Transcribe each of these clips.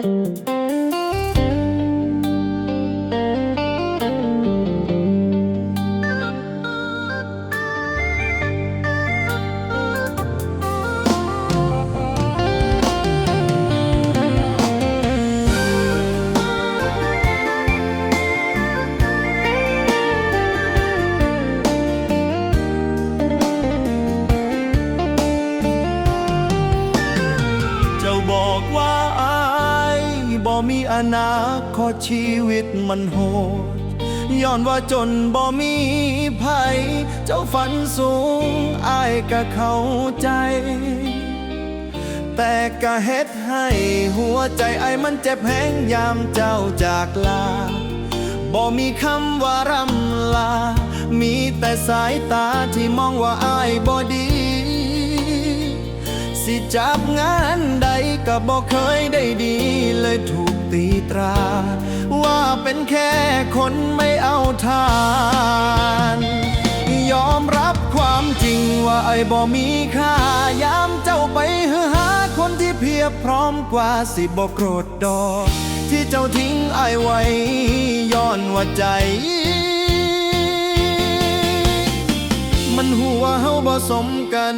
เจ้า มีอนาคตชีวิตมันโหดย้อนว่าจนบ่มีภัย เจ้าฝันสูงอายก็เข้าใจ แต่ก็เฮ็ดให้หัวใจไอ้มันเจ็บแหงยามเจ้าจากลาบ่มีคำว่าร่ำลา มีแต่สายตาที่มองว่าอายบ่ดี สิจับงานใดก็บอกเคยได้ดีเลยถูก ตีตรา ว่าเป็นแค่คนไม่เอาทาน ยอมรับความจริงว่าไอ้บ่มีค่ายามเจ้าไปหาคนที่เพียบพร้อมกว่าสิบ่โกรธดอก ที่เจ้าทิ้งไอ้ไว้ย้อนว่าใจมันหัวเฮาบ่สมกัน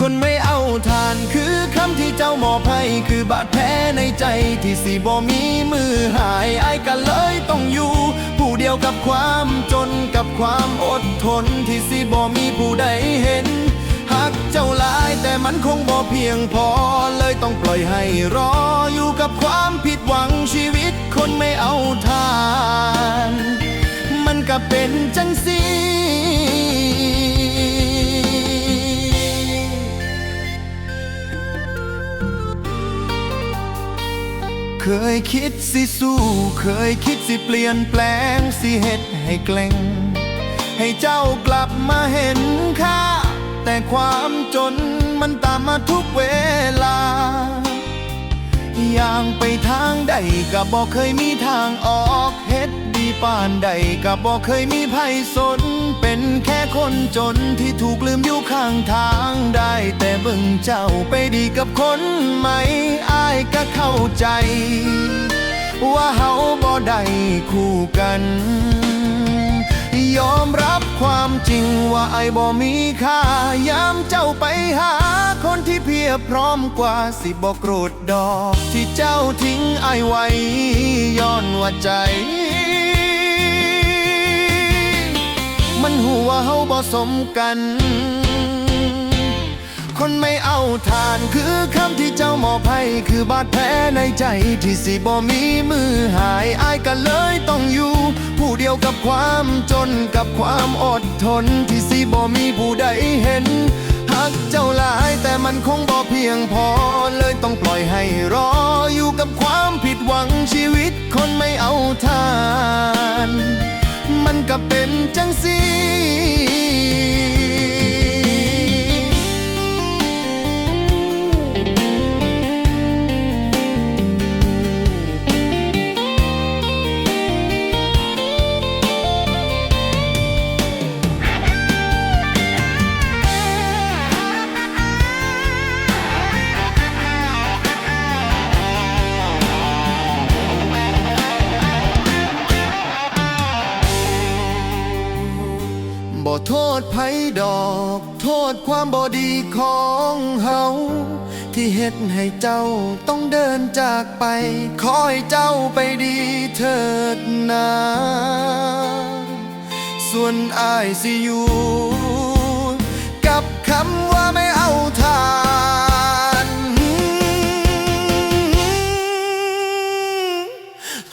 คนไม่เอาทานคือคำที่เจ้ามอบให้คือบาดแผลในใจที่สิบ่มีมือหายไอ้ายก็เลยต้องอยู่ ผู้เดียวกับความจนกับความอดทนที่สิบ่มีผู้ใดเห็นหักเจ้าลายแต่มันคงบ่เพียงพอเลยต้องปล่อยให้รออยู่กับความผิดหวังชีวิตคนไม่เอาทาน มันก็เป็นจังสี เคยคิดสิสู้ เคยคิดสิเปลี่ยนแปลงสิเฮ็ดให้เกล้งให้เจ้ากลับมาเห็นค่า แต่ความจนมันตามมาทุกเวลา อย่างไปทางใดก็บอกเคยมีทางออกเฮ็ดดีปานใดก็บอกเคยมีภัยสน เป็นแค่คนจนที่ถูกลืมอยู่ข้างทางได้ แต่เบิ่งเจ้าไปดีกับ คนใหม่อายก็เข้าใจ ว่าเฮาบ่ได้คู่กัน ยอมรับความจริงว่าไอ้บ่มีค่ายามเจ้าไปหา คนที่เพียบพร้อมกว่าสิบ่โกรธดอก ที่เจ้าทิ้งไอ้ไว้ย้อนว่าใจ มันหัวเฮาบ่สมกัน คนไม่เอาทานคือคำที่เจ้ามอบให้คือบาดแผลในใจที่สิบ่มีมือหายอายก็เลยต้องอยู่ ผู้เดียวกับความจนกับความอดทนที่สิบ่มีผู้ใดเห็นหักเจ้าหลายแต่มันคงบ่เพียงพอเลยต้องปล่อยให้รออยู่กับความผิดหวังชีวิตคนไม่เอาทาน มันก็เป็นจังสี โทษไผดอก โทษความบอดีของเฮาที่เฮ็ดให้เจ้าต้องเดินจากไป ขอให้เจ้าไปดีเถิดนา ส่วนอายสิอยู่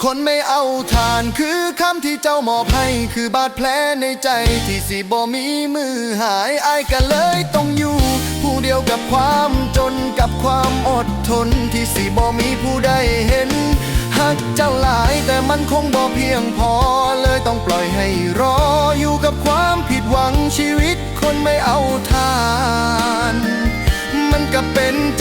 คนไม่เอาทานคือคำที่เจ้ามอบให้คือบาดแผลในใจที่สิบ่มีมือหายอายก็เลยต้องอยู่ ผู้เดียวกับความจนกับความอดทนที่สิบ่มีผู้ใดเห็นหักเจ้าหลายแต่มันคงบ่เพียงพอเลยต้องปล่อยให้รออยู่กับความผิดหวังชีวิตคนไม่เอาทาน มันก็เป็นจังสี